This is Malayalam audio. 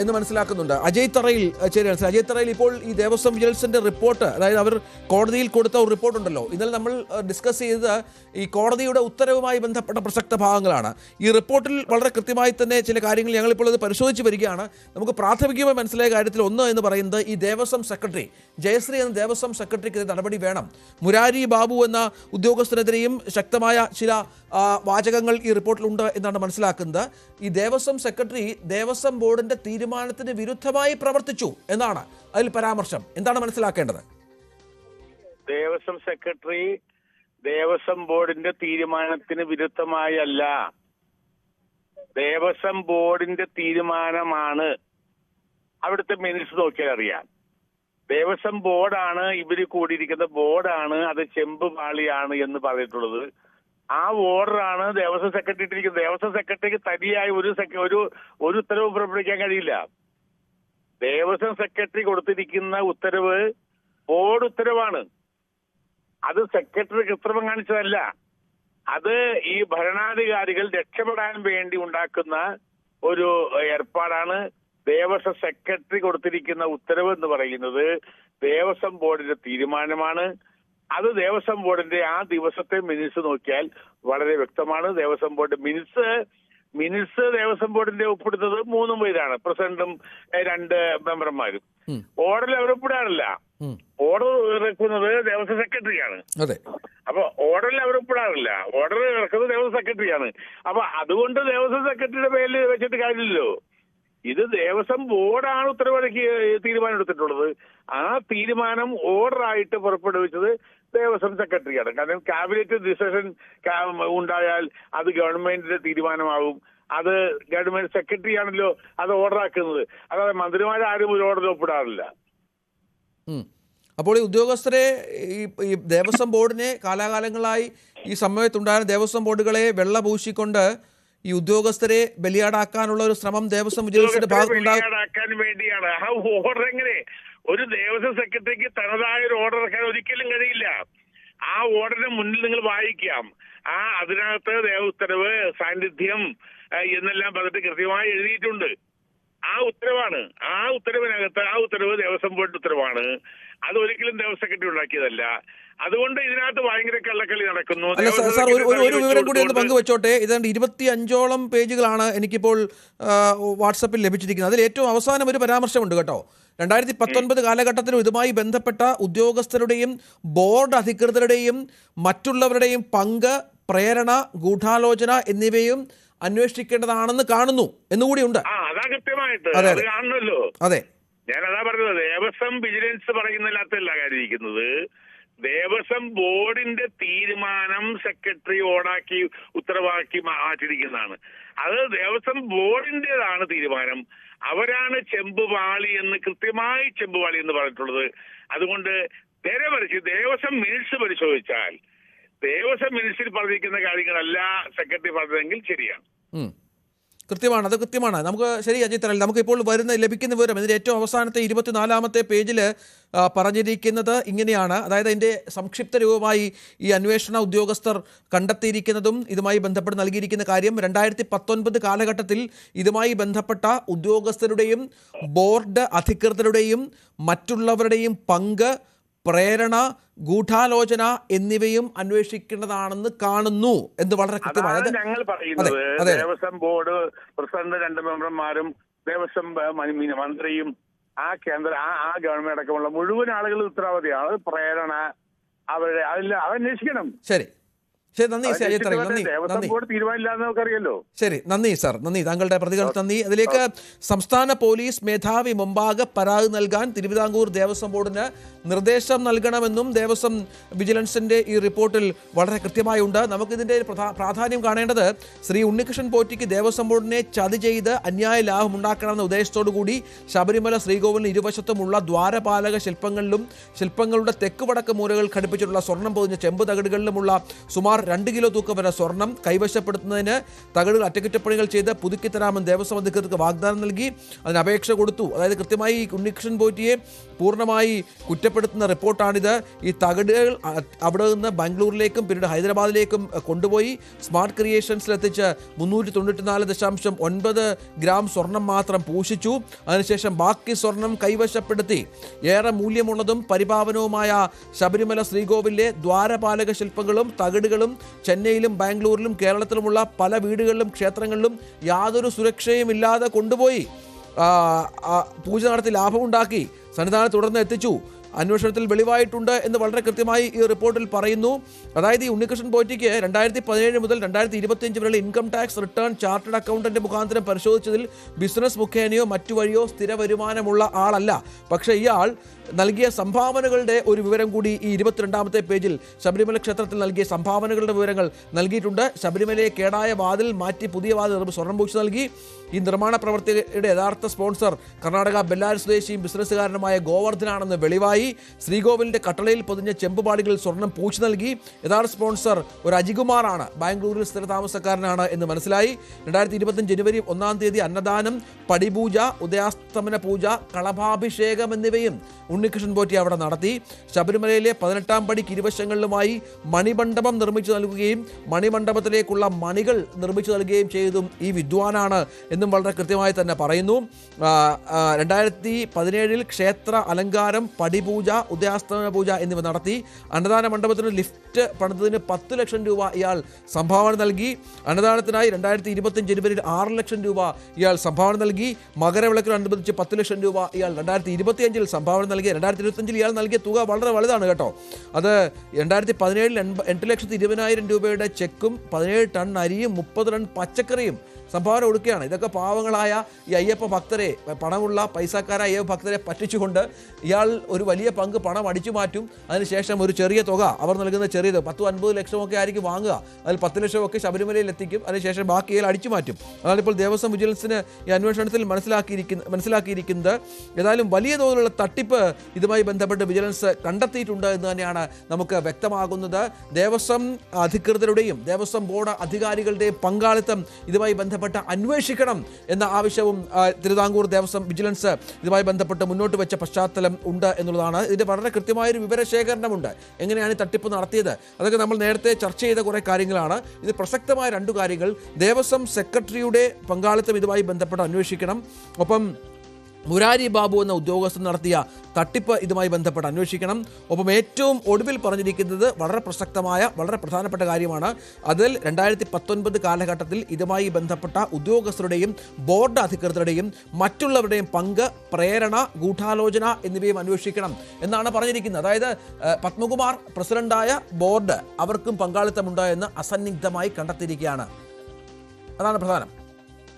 എന്ന് മനസ്സിലാക്കുന്നുണ്ട്. അജയ് തറയിൽ ശരിയാണ് അജയ് തറയിൽ ഇപ്പോൾ ഈ ദേവസ്വം വിജിലൻസിന്റെ റിപ്പോർട്ട് അതായത് അവർ കോടതിയിൽ കൊടുത്ത ഒരു റിപ്പോർട്ട് ഉണ്ടല്ലോ ഇന്നലെ നമ്മൾ ഡിസ്കസ് ചെയ്തത് ഈ കോടതിയുടെ ഉത്തരവുമായി ബന്ധപ്പെട്ട പ്രസക്ത ഭാഗങ്ങളാണ്. ഈ റിപ്പോർട്ടിൽ വളരെ കൃത്യമായി തന്നെ ചില കാര്യങ്ങൾ ഞങ്ങളിപ്പോൾ അത് പരിശോധിച്ച് വരികയാണ്. നമുക്ക് പ്രാഥമികമായി മനസ്സിലായ കാര്യത്തിൽ ഒന്ന് എന്ന് പറയുന്നത് ഈ ദേവസ്വം സെക്രട്ടറി ജയശ്രീ എന്ന ദേവസ്വം സെക്രട്ടറിക്ക് നടപടി വേണം. മുരാരി ബാബു എന്ന ഉദ്യോഗസ്ഥനെതിരെയും ശക്തമായ ചില വാചകങ്ങൾ ഈ റിപ്പോർട്ടിലുണ്ട് എന്നാണ് മനസ്സിലാക്കുന്നത്. ഈ ദേവസ്വം സെക്രട്ടറി ദേവസ്വം ബോർഡിന്റെ തീരുമാനത്തിന് വിരുദ്ധമായി പ്രവർത്തിച്ചു എന്നാണ് അതിൽ പരാമർശം. എന്താണ് മനസ്സിലാക്കേണ്ടത്? ദേവസ്വം സെക്രട്ടറി ദേവസ്വം ബോർഡിന്റെ തീരുമാനത്തിന് വിരുദ്ധമായല്ല. ദേവസ്വം ബോർഡിന്റെ തീരുമാനമാണ് അവിടുത്തെ മിനിസ് നോക്കിയാൽ അറിയാം. ദേവസ്വം ബോർഡാണ് ഇവർ കൂടിയിരിക്കുന്ന ബോർഡാണ് അത് ചെമ്പ് പാളിയാണ് എന്ന് പറഞ്ഞിട്ടുള്ളത്. ആ ഓർഡറാണ് ദേവസ്വം സെക്രട്ടറി ഇട്ടിരിക്കുന്നത് ദേവസ്വം സെക്രട്ടറിക്ക് തനിയായി ഒരു ഒരു ഒരു ഉത്തരവ് പുറപ്പെടുവിക്കാൻ കഴിയില്ല. ദേവസ്വം സെക്രട്ടറി കൊടുത്തിരിക്കുന്ന ഉത്തരവ് ബോർഡ് ഉത്തരവാണ്. അത് സെക്രട്ടറി കൃത്രിമം കാണിച്ചതല്ല. അത് ഈ ഭരണാധികാരികൾ രക്ഷപ്പെടാൻ വേണ്ടി ഉണ്ടാക്കുന്ന ഒരു ഏർപ്പാടാണ് ദേവസ്വം സെക്രട്ടറി കൊടുത്തിരിക്കുന്ന ഉത്തരവ് എന്ന് പറയുന്നത് ദേവസ്വം ബോർഡിന്റെ തീരുമാനമാണ്. അത് ദേവസ്വം ബോർഡിന്റെ ആ ദിവസത്തെ മിനിറ്റ്സ് നോക്കിയാൽ വളരെ വ്യക്തമാണ്. Devaswom board minutes minutes Devaswom ബോർഡിന്റെ ഒപ്പിടുന്നത് മൂന്നും പേരാണ് പ്രസിഡന്റും രണ്ട് മെമ്പർമാരും. ഓർഡർ ഓർഡറിൽ അവർ ഒപ്പിടാറില്ല ഉം. ഓർഡർ ഇറക്കുന്നത് ദേവസ്വം സെക്രട്ടറിയാണ്. അപ്പൊ ഓർഡറിൽ അവർ ഒപ്പിടാറില്ല ഓർഡർ ഇറക്കുന്നത് ദേവസ്വം സെക്രട്ടറിയാണ്. അപ്പൊ അതുകൊണ്ട് ദേവസ്വം സെക്രട്ടറിയുടെ പേരിൽ വെച്ചിട്ട് കാര്യമില്ലല്ലോ. ഇത് ദേവസ്വം ബോർഡാണ് ഉത്തരവാദിക്ക് തീരുമാനം എടുത്തിട്ടുള്ളത്. ആ തീരുമാനം ഓർഡറായിട്ട് പുറപ്പെടുവിച്ചത് ദേവസ്വം സെക്രട്ടറിയാണ്. കാരണം ക്യാബിനറ്റ് ഡിസിഷൻ ഉണ്ടായാൽ അത് ഗവൺമെന്റിന്റെ തീരുമാനമാകും. അത് ഗവൺമെന്റ് സെക്രട്ടറി ആണല്ലോ അത് ഓർഡറാക്കുന്നത് അതായത് മന്ത്രിമാരാരും ഒരു ഓർഡർ ഒപ്പിടാറില്ല. അപ്പോൾ ഈ ഉദ്യോഗസ്ഥരെ ഈ ദേവസ്വം ബോർഡിനെ കാലാകാലങ്ങളായി ഈ സമയത്തുണ്ടായ ദേവസ്വം ബോർഡുകളെ വെള്ള പൂശിക്കൊണ്ട് ഈ ഉദ്യോഗസ്ഥരെ ബലിയാടാക്കാനുള്ള ഒരു ശ്രമം ദേവസ്വം ഉദ്യോഗസ്ഥരുടെ ഭാഗത്തുണ്ടാകും വേണ്ടിയാണ്. ആ ഓർഡർ എങ്ങനെ? ഒരു ദേവസ്വം സെക്രട്ടറിക്ക് തനതായ ഒരു ഓർഡർ ഇറക്കാൻ ഒരിക്കലും കഴിയില്ല. ആ ഓർഡറിന് മുന്നിൽ നിങ്ങൾ വായിക്കാം. ആ അതിനകത്ത് ദേവ ഉത്തരവ് സാന്നിധ്യം എന്നെല്ലാം പറഞ്ഞിട്ട് കൃത്യമായി എഴുതിയിട്ടുണ്ട്. ആ ഉത്തരവാണ്. ആ ഉത്തരവിനകത്ത് ആ ഉത്തരവ് ദേവസ്വം ബോർഡ് ഉത്തരവാണ്. അത് ഒരിക്കലും ദേവസ്വം സെക്രട്ടറി ഉണ്ടാക്കിയതല്ല. അതുകൊണ്ട് ഇതിനകത്ത് ഭയങ്കര കള്ളക്കളി നടക്കുന്നു. അല്ല സാർ സാർ ഒരു ഒരു- വിവരം കൂടി ഒന്ന് പങ്കുവെച്ചോട്ടെ. ഇതാണ്ട് ഇരുപത്തി അഞ്ചോളം പേജുകളാണ് എനിക്കിപ്പോൾ വാട്സപ്പിൽ ലഭിച്ചിരിക്കുന്നത്. അതിൽ ഏറ്റവും അവസാനം ഒരു പരാമർശമുണ്ട് കേട്ടോ. രണ്ടായിരത്തി പത്തൊൻപത് കാലഘട്ടത്തിലും ഇതുമായി ബന്ധപ്പെട്ട ഉദ്യോഗസ്ഥരുടെയും ബോർഡ് അധികൃതരുടെയും മറ്റുള്ളവരുടെയും പങ്ക് പ്രേരണ ഗൂഢാലോചന എന്നിവയും അന്വേഷിക്കേണ്ടതാണെന്ന് കാണുന്നു എന്നുകൂടിയുണ്ട്. അതാ ഞാൻ അതാ പറഞ്ഞത് ദേവസ്വം വിജിലൻസ് പറയുന്നതിനകത്തല്ല കാര്യമിരിക്കുന്നത്. ദേവസ്വം ബോർഡിന്റെ തീരുമാനം സെക്രട്ടറി ഓടാക്കി ഉത്തരവാക്കി മാറ്റിയിരിക്കുന്നതാണ് അത് ദേവസ്വം ബോർഡിന്റേതാണ് തീരുമാനം. അവരാണ് ചെമ്പുപാളി എന്ന് കൃത്യമായി ചെമ്പുപാളി എന്ന് പറഞ്ഞിട്ടുള്ളത്. അതുകൊണ്ട് നേരെ മറിച്ച് ദേവസ്വം മിനിറ്റ്സ് പരിശോധിച്ചാൽ ദേവസ്വം മിനിറ്റ്സിൽ പറഞ്ഞിരിക്കുന്ന കാര്യങ്ങളല്ല സെക്രട്ടറി പറഞ്ഞതെങ്കിൽ ശരിയാണ്. കൃത്യമാണ് അത് കൃത്യമാണ്. നമുക്ക് ശരി അജിത് അല്ല നമുക്കിപ്പോൾ വരുന്ന ലഭിക്കുന്ന വിവരം ഇതിന്റെ ഏറ്റവും അവസാനത്തെ ഇരുപത്തിനാലാമത്തെ പേജിൽ പറഞ്ഞിരിക്കുന്നത് ഇങ്ങനെയാണ്. അതായത് അതിന്റെ സംക്ഷിപ്ത രൂപമായി ഈ അന്വേഷണ ഉദ്യോഗസ്ഥർ കണ്ടെത്തിയിരിക്കുന്നതും ഇതുമായി ബന്ധപ്പെട്ട് നൽകിയിരിക്കുന്ന കാര്യം രണ്ടായിരത്തി പത്തൊൻപത് കാലഘട്ടത്തിൽ ഇതുമായി ബന്ധപ്പെട്ട ഉദ്യോഗസ്ഥരുടെയും ബോർഡ് അധികൃതരുടെയും മറ്റുള്ളവരുടെയും പങ്ക് പ്രേരണ ഗൂഢാലോചന എന്നിവയും അന്വേഷിക്കേണ്ടതാണെന്ന് കാണുന്നു എന്ന് വളരെ കൃത്യമായി. ഞങ്ങൾ പറയുന്നത്. ദേവസ്വം ബോർഡ് പ്രസിഡന്റ് രണ്ട് മെമ്പർമാരും ദേവസ്വം മന്ത്രിയും ആ കേന്ദ്ര ആ ആ ഗവൺമെന്റ് അടക്കമുള്ള മുഴുവൻ ആളുകളും ഉത്തരവാദിയാണ്. പ്രേരണ അവരുടെ അതിൽ അത് അന്വേഷിക്കണം. ശരി. ശരി നന്ദി സാർ സി അജയ് തറയിൽ അന്വേഷിച്ചിട്ട് നന്ദി നന്ദി. ശരി നന്ദി സാർ നന്ദി. താങ്കളുടെ പ്രതികരണം നന്ദി. അതിലേക്ക് സംസ്ഥാന പോലീസ് മേധാവി മുമ്പാകെ പരാതി നൽകാൻ തിരുവിതാംകൂർ ദേവസ്വം ബോർഡിന് നിർദ്ദേശം നൽകണമെന്നും ദേവസ്വം വിജിലൻസിന്റെ ഈ റിപ്പോർട്ടിൽ വളരെ കൃത്യമായുണ്ട്. നമുക്കിതിന്റെ പ്രധാ- പ്രാധാന്യം കാണേണ്ടത് ശ്രീ ഉണ്ണികൃഷ്ണൻ പോറ്റിക്ക് ദേവസ്വം ബോർഡിനെ ചതി ചെയ്ത് അന്യായ ലാഭം ഉണ്ടാക്കണമെന്ന ഉദ്ദേശത്തോടു കൂടി ശബരിമല ശ്രീകോവിലിന് ഇരുവശത്തുമുള്ള ദ്വാരപാലക ശില്പങ്ങളിലും ശില്പങ്ങളുടെ തെക്ക് വടക്ക് മൂലകൾ ഘടിപ്പിച്ചിട്ടുള്ള സ്വർണം പൊതിഞ്ഞ ചെമ്പ് തകടുകളിലുമുള്ള സുമാർ രണ്ട് കിലോ തൂക്കം വരെ സ്വർണം കൈവശപ്പെടുത്തുന്നതിന് തകടുകൾ അറ്റകുറ്റപ്പണികൾ ചെയ്ത് പുതുക്കിത്തരാമൻ ദേവസ്വം അധികൃതർക്ക് വാഗ്ദാനം നൽകി. അതിന് അപേക്ഷ കൊടുത്തു. അതായത് കൃത്യമായി ഉണ്ണികൃഷ്ണൻ പോറ്റിയെ പൂർണമായി കുറ്റപ്പെടുത്തുന്ന റിപ്പോർട്ടാണിത്. ഈ തകടുകൾ അവിടെ നിന്ന് ബാംഗ്ലൂരിലേക്കും പിന്നീട് ഹൈദരാബാദിലേക്കും കൊണ്ടുപോയി. സ്മാർട്ട് ക്രിയേഷൻസിലെത്തിച്ച് മുന്നൂറ്റി തൊണ്ണൂറ്റിനാല് ദശാംശം ഒൻപത് ഗ്രാം സ്വർണം മാത്രം പൂശിച്ചു അതിനുശേഷം ബാക്കി സ്വർണം കൈവശപ്പെടുത്തി. ഏറെ മൂല്യമുള്ളതും പരിപാവനവുമായ ശബരിമല ശ്രീകോവിലെ ദ്വാരപാലക ശില്പങ്ങളും തകിടുകളും ചെന്നൈയിലും ബാംഗ്ലൂരിലും കേരളത്തിലുമുള്ള പല വീടുകളിലും ക്ഷേത്രങ്ങളിലും യാതൊരു സുരക്ഷയും ഇല്ലാതെ കൊണ്ടുപോയി പൂജ നടത്തി ലാഭമുണ്ടാക്കി സന്നിധാനം തുടർന്ന് എത്തിച്ചു. അന്വേഷണത്തിൽ വെളിവായിട്ടുണ്ട് എന്ന് വളരെ കൃത്യമായി ഈ റിപ്പോർട്ടിൽ പറയുന്നു. അതായത് ഈ ഉണ്ണികൃഷ്ണൻ പോറ്റിക്ക് രണ്ടായിരത്തി പതിനേഴ് മുതൽ രണ്ടായിരത്തി ഇരുപത്തിയഞ്ച് വരെയുള്ള income tax return chartered accountant മുഖാന്തരം പരിശോധിച്ചതിൽ ബിസിനസ് മുഖേനയോ മറ്റു വഴിയോ സ്ഥിര വരുമാനമുള്ള ആളല്ല. പക്ഷേ ഇയാൾ നൽകിയ സംഭാവനകളുടെ ഒരു വിവരം കൂടി ഈ ഇരുപത്തിരണ്ടാമത്തെ പേജിൽ ശബരിമല ക്ഷേത്രത്തിൽ നൽകിയ സംഭാവനകളുടെ വിവരങ്ങൾ നൽകിയിട്ടുണ്ട്. ശബരിമലയെ കേടായ വാതിൽ മാറ്റി പുതിയ വാതിൽ സ്വർണം സ്വർണം പൂശി നൽകി. ഈ നിർമ്മാണ പ്രവൃത്തിയുടെ യഥാർത്ഥ സ്പോൺസർ കർണാടക ബെല്ലാരി സ്വദേശിയും ബിസിനസ്സുകാരനുമായ ഗോവർദ്ധനാണെന്ന് വെളിവായി. ശ്രീകോവിലിന്റെ കട്ടളയിൽ പൊതിഞ്ഞ ചെമ്പുപാടികളിൽ സ്വർണം പൂച്ചു നൽകി. യഥാർത്ഥ സ്പോൺസർ ഒരു അജികുമാറാണ്. ബാംഗ്ലൂരിൽ സ്ഥിരതാമസക്കാരനാണ് എന്ന് മനസ്സിലായി. രണ്ടായിരത്തി ഇരുപത്തി ജനുവരി ഒന്നാം തീയതി അന്നദാനം പടിപൂജ ഉദയാസ്തമന പൂജ കളഭാഭിഷേകം എന്നിവയും ഉണ്ണികൃഷ്ണൻ പോറ്റി അവിടെ നടത്തി. ശബരിമലയിലെ പതിനെട്ടാം പടിക്ക് ഇരുവശങ്ങളിലുമായി മണിമണ്ഡപം നിർമ്മിച്ചു നൽകുകയും മണിമണ്ഡപത്തിലേക്കുള്ള മണികൾ നിർമ്മിച്ചു നൽകുകയും ചെയ്തതും ഈ വിദ്വാനാണ് എന്നും വളരെ കൃത്യമായി തന്നെ പറയുന്നു. രണ്ടായിരത്തി പതിനേഴിൽ ക്ഷേത്ര അലങ്കാരം പടിപൂജ ഉദയാസ്തമന പൂജ എന്നിവ നടത്തി. അന്നദാന മണ്ഡപത്തിന് ലിഫ്റ്റ് പണിതതിന് പത്ത് ലക്ഷം രൂപ ഇയാൾ സംഭാവന നൽകി. അന്നദാനത്തിനായി രണ്ടായിരത്തി ഇരുപത്തിയഞ്ച് ജനുവരിയിൽ ആറ് ലക്ഷം രൂപ ഇയാൾ സംഭാവന നൽകി. മകരവിളക്കിനനുബന്ധിച്ച് പത്ത് ലക്ഷം രൂപ ഇയാൾ രണ്ടായിരത്തി ഇരുപത്തിയഞ്ചിൽ സംഭാവന നൽകി. രണ്ടായിരത്തി ഇരുപത്തഞ്ചിൽ ഇയാൾ നൽകിയ തുക വളരെ വലുതാണ് കേട്ടോ. അത് രണ്ടായിരത്തി പതിനേഴിൽ എട്ട് ലക്ഷത്തി ഇരുപതിനായിരം രൂപയുടെ ചെക്കും പതിനേഴ് ടൺ അരിയും മുപ്പത് ടൺ പച്ചക്കറിയും സംഭാവന കൊടുക്കുകയാണ്. ഇതൊക്കെ പാവങ്ങളായ ഈ അയ്യപ്പ ഭക്തരെ പണമുള്ള പൈസക്കാരായ അയ്യപ്പ ഭക്തരെ പറ്റിച്ചുകൊണ്ട് ഇയാൾ ഒരു വലിയ പങ്ക് പണം അടിച്ചു മാറ്റും. അതിനുശേഷം ഒരു ചെറിയ തുക അവർ നൽകുന്ന ചെറിയ തുക പത്തും അൻപത് ലക്ഷമൊക്കെ ആയിരിക്കും വാങ്ങുക. അതിൽ പത്ത് ലക്ഷമൊക്കെ ശബരിമലയിൽ എത്തിക്കും. അതിനുശേഷം ബാക്കി ഇയാൾ അടിച്ചു മാറ്റും. അതാണ് ഇപ്പോൾ ദേവസ്വം വിജിലൻസിന് ഈ അന്വേഷണത്തിൽ മനസ്സിലാക്കിയിരിക്കുന്ന മനസ്സിലാക്കിയിരിക്കുന്നത് ഏതായാലും വലിയ തോതിലുള്ള തട്ടിപ്പ് ഇതുമായി ബന്ധപ്പെട്ട് വിജിലൻസ് കണ്ടെത്തിയിട്ടുണ്ട് എന്ന് തന്നെയാണ് നമുക്ക് വ്യക്തമാകുന്നത്. ദേവസ്വം അധികൃതരുടെയും ദേവസ്വം ബോർഡ് അധികാരികളുടെയും പങ്കാളിത്തം ഇതുമായി ബന്ധപ്പെട്ട് അന്വേഷിക്കണം എന്ന ആവശ്യവും തിരുവിതാംകൂർ ദേവസ്വം വിജിലൻസ് ഇതുമായി ബന്ധപ്പെട്ട് മുന്നോട്ട് വെച്ച പശ്ചാത്തലം ഉണ്ട് എന്നുള്ളതാണ്. ഇതിന്റെ വളരെ കൃത്യമായൊരു വിവരശേഖരണമുണ്ട്. എങ്ങനെയാണ് തട്ടിപ്പ് നടത്തിയത്? അതൊക്കെ നമ്മൾ നേരത്തെ ചർച്ച ചെയ്ത കുറേ കാര്യങ്ങളാണ്. ഇത് പ്രസക്തമായ രണ്ടു കാര്യങ്ങൾ. ദേവസ്വം സെക്രട്ടറിയുടെ പങ്കാളിത്തം ഇതുമായി ബന്ധപ്പെട്ട് അന്വേഷിക്കണം. ഒപ്പം മുരാരി ബാബു എന്ന ഉദ്യോഗസ്ഥൻ നടത്തിയ തട്ടിപ്പ് ഇതുമായി ബന്ധപ്പെട്ട് അന്വേഷിക്കണം. ഒപ്പം ഏറ്റവും ഒടുവിൽ പറഞ്ഞിരിക്കുന്നത് വളരെ പ്രസക്തമായ വളരെ പ്രധാനപ്പെട്ട കാര്യമാണ്. അതിൽ രണ്ടായിരത്തി പത്തൊൻപത് കാലഘട്ടത്തിൽ ഇതുമായി ബന്ധപ്പെട്ട ഉദ്യോഗസ്ഥരുടെയും ബോർഡ് അധികൃതരുടെയും മറ്റുള്ളവരുടെയും പങ്ക് പ്രേരണ ഗൂഢാലോചന എന്നിവയും അന്വേഷിക്കണം എന്നാണ് പറഞ്ഞിരിക്കുന്നത്. അതായത് പത്മകുമാർ പ്രസിഡന്റായ ബോർഡ് അവർക്കും പങ്കാളിത്തമുണ്ടോ എന്ന് അസന്നിഗ്ധമായി കണ്ടെത്തിയിരിക്കുകയാണ്. അതാണ് പ്രധാനം.